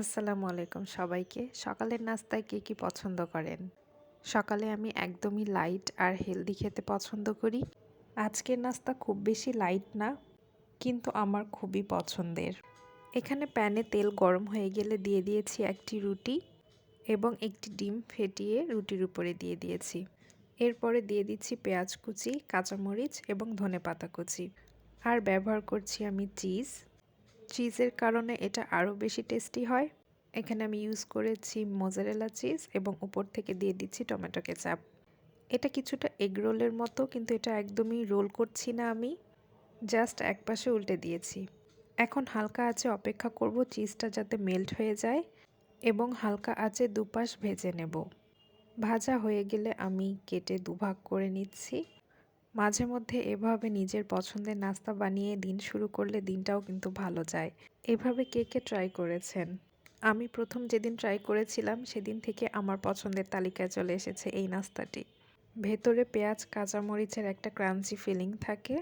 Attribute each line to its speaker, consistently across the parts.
Speaker 1: আসসালামু আলাইকুম সবাইকে। সকালের নাস্তায় কে কী পছন্দ করেন? সকালে আমি একদমই লাইট আর হেলদি খেতে পছন্দ করি। আজকের নাস্তা খুব বেশি লাইট না, কিন্তু আমার খুবই পছন্দের। এখানে প্যানে তেল গরম হয়ে গেলে দিয়ে দিয়েছি একটি রুটি এবং একটি ডিম ফেটিয়ে রুটির উপরে দিয়ে দিয়েছি। এরপরে দিয়ে দিচ্ছি পেঁয়াজ কুচি, কাঁচামরিচ এবং ধনে পাতা কুচি। আর ব্যবহার করছি আমি চিজ চিজের কারণে এটা আরও বেশি টেস্টি হয়। এখানে আমি ইউজ করেছি মোজারেলা চিজ এবং উপর থেকে দিয়ে দিচ্ছি টমেটো কেচাপ এটা কিছুটা এগ রোলের মতো, কিন্তু এটা একদমই রোল করছি না আমি। জাস্ট একপাশে উল্টে দিয়েছি। এখন হালকা আঁচে অপেক্ষা করব চিজটা যাতে মেল্ট হয়ে যায় এবং হালকা আঁচে দুপাশ ভেজে নেব। ভাজা হয়ে গেলে আমি কেটে দুভাগ করে নিচ্ছি। মাঝে মধ্যে এভাবে নিজের পছন্দের নাস্তা বানিয়ে দিন শুরু করলে দিনটাও কিন্তু ভালো যায়। এভাবে কে কে ট্রাই করেছেন? আমি প্রথম যেদিন ট্রাই করেছিলাম, সেদিন থেকে আমার পছন্দের তালিকায় চলে এসেছে এই নাস্তাটি। ভেতরে পেঁয়াজ, কাঁচামরিচের একটা ক্রাঞ্চি ফিলিং থাকে,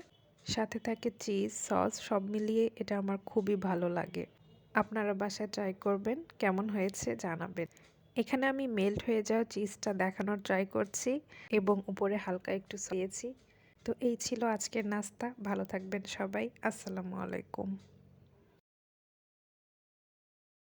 Speaker 1: সাথে থাকে চিজ সস সব মিলিয়ে এটা আমার খুবই ভালো লাগে। আপনারা বাসায় ট্রাই করবেন, কেমন হয়েছে জানাবেন। এখানে আমি মেল্ট হয়ে যাওয়া চিজটা দেখানোর ট্রাই করছি এবং উপরে হালকা একটু দিয়েছি। তো এই ছিল আজকের নাস্তা। ভালো থাকবেন সবাই। আসসালামু আলাইকুম।